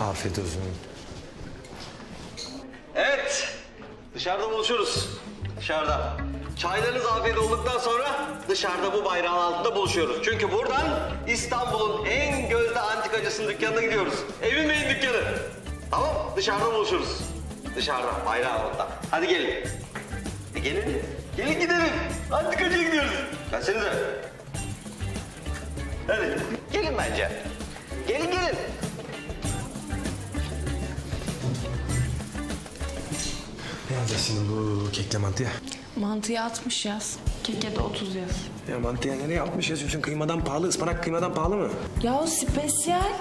Afiyet olsun. Evet. Dışarıda buluşuruz. Dışarıda. Çaylarınız afiyet olduktan sonra dışarıda bu bayrağın altında buluşuyoruz. Çünkü buradan İstanbul'un en gözde antikacısının dükkanına gidiyoruz. Emin Bey'in dükkanı. Tamam dışarıda buluşuruz. Dışarıda bayrağın altında. Hadi gelin. E gelin. Gelin gidelim. Antikacıya gidiyoruz. Gelsenize. Hadi. Gelin bence. Ne alacağız şimdi bu kekle mantıya? Mantıya 60 yaz. Keke de 30 yaz. Ya mantıya nereye 60 yazıyorsun? Kıymadan pahalı. Ispanak kıymadan pahalı mı? Ya o spesiyel.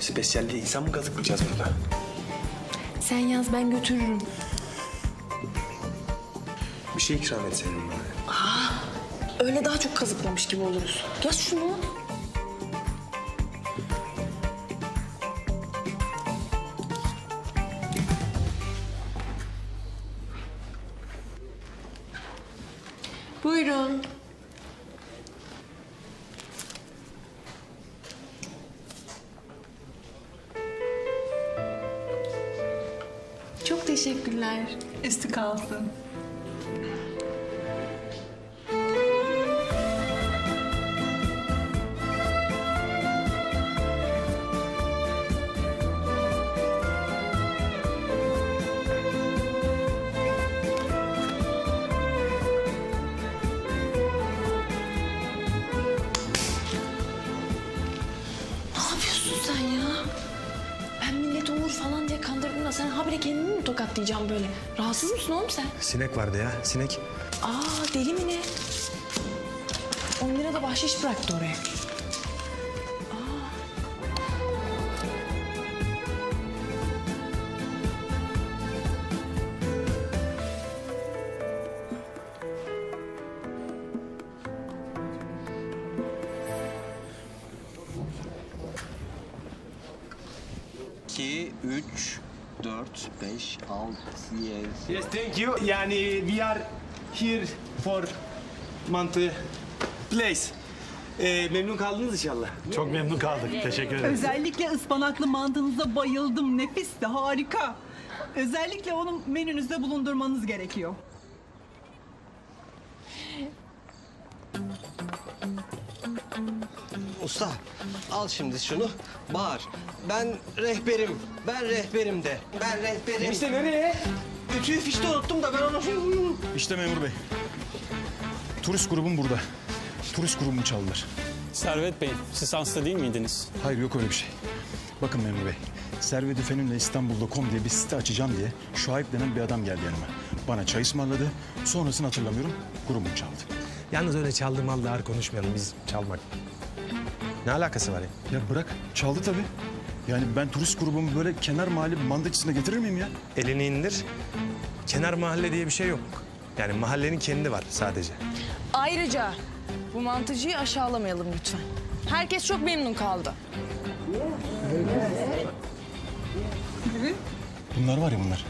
Spesyal değil. İnsan mı kazıklayacağız burada? Sen yaz ben götürürüm. Bir şey ikram etseydin bana. Öyle daha çok kazıklamış gibi oluruz. Yaz şunu. Buyurun. Çok teşekkürler. Üstü kalsın. Habire kendini mi tokatlayacağım böyle? Rahatsız mısın oğlum sen? Sinek vardı ya. Sinek. Aa deli mi ne? 10 lira da bahşiş bıraktı oraya. İki, üç, dört, beş, altı, yedi. Yes, thank you. Yani we are here for mantı place. Ee, memnun kaldınız inşallah. Çok memnun kaldık. Teşekkür ederiz. Özellikle ıspanaklı mantınıza bayıldım. Nefisti, harika. Özellikle onu menünüzde bulundurmanız gerekiyor. Usta al şimdi şunu bağır. Ben rehberim. Ben rehberim de. Ben rehberim. İşte nereye? Ütüyü fişte unuttum da ben onu... İşte memur bey. Turist grubum burada. Turist grubumu çaldılar. Servet Bey, siz hasta değil miydiniz? Hayır yok öyle bir şey. Bakın memur bey. Servet Üfenim'le İstanbul.com diye bir site açacağım diye Şuayb denen bir adam geldi yanıma. Bana çay ısmarladı. Sonrasını hatırlamıyorum. Grubum çaldı. Yalnız öyle çaldı mal ağır konuşmayalım biz çalmak. Ne alakası var ya? Ya bırak. Çaldı tabii. Yani ben turist grubumu böyle kenar mahalle mandacısına getirir miyim ya? Elini indir. Kenar mahalle diye bir şey yok. Yani mahallenin kendi var sadece. Ayrıca bu mantıcıyı aşağılamayalım lütfen. Herkes çok memnun kaldı. Bunlar var ya bunlar.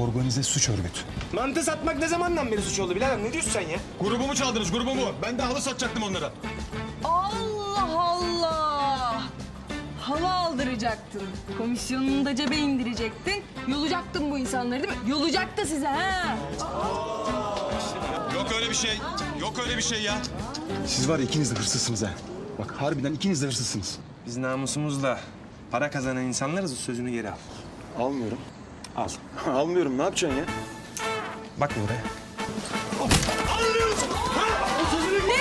Organize suç örgütü. Mantı satmak ne zamandan beri suç oldu birader? Ne diyorsun sen ya? Grubumu çaldınız grubumu. Ben de halı satacaktım onlara. Hava aldıracaktın. Komisyonunu da cebe indirecektin. Yolacaktın bu insanları değil mi? Yolacaktı size ha. Yok öyle bir şey. Yok öyle bir şey ya. Siz var ya ikiniz de hırsızsınız ha. Bak harbiden ikiniz de hırsızsınız. Biz namusumuzla para kazanan insanlarız sözünü geri al. Almıyorum. Al. Almıyorum. Ne yapacaksın ya? Bak buraya. Demir çekil! Çekil Demir!